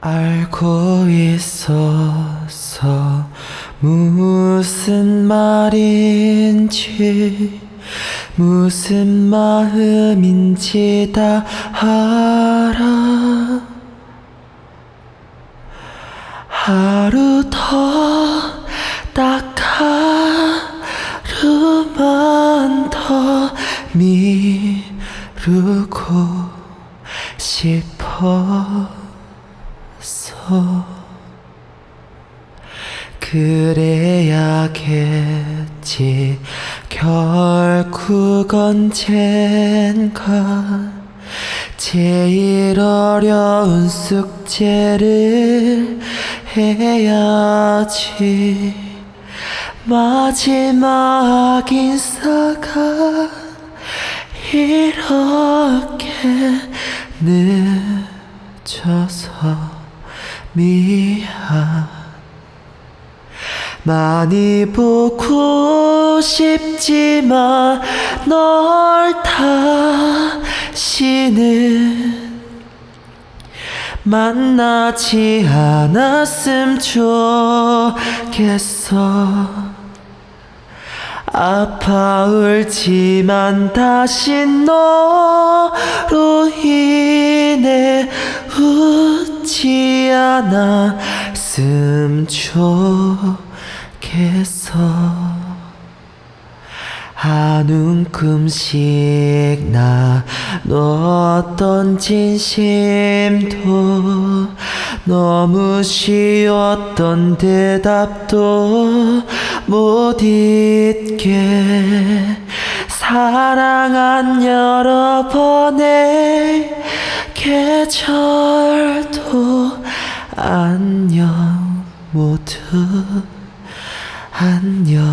알고 있어서 무슨 말인지 무슨 마음인지 다 알아. 하루 더 딱 하루만 더 미루고 싶어 서 그래야겠지. 결국 언젠가. 제일 어려운 숙제를 해야지. 마지막 인사가 이렇게 늦어서 미안. 많이 보고 싶지만 널 다시는 만나지 않았음 좋겠어. 아파 울지만 다시 너로 인해 웃지 않았음 좋겠어. 한 움큼씩 나눴던 진심도 너무 쉬웠던 대답도 못 잊게 사랑한 여러 번의 계절 안녕.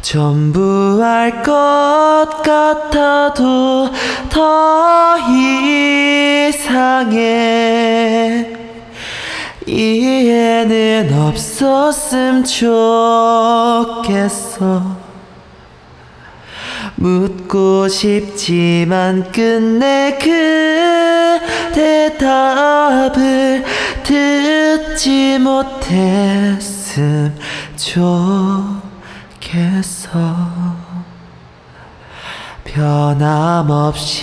전부 알 것 같아도 더 이상해. 이해는 없었음 좋겠어. 묻고 싶지만 끝내 그 대답을 듣지 못했 음 좋겠어. 변함없이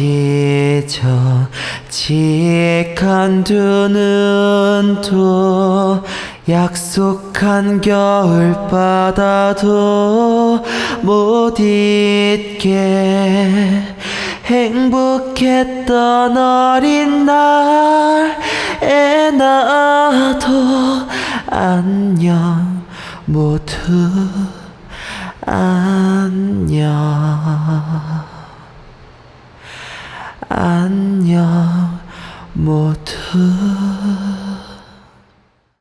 정직한 두 눈도 약속한 겨울바다도 못 잊게 행복했던 어린 날에 나도 안녕 모두 안녕. 안녕 모두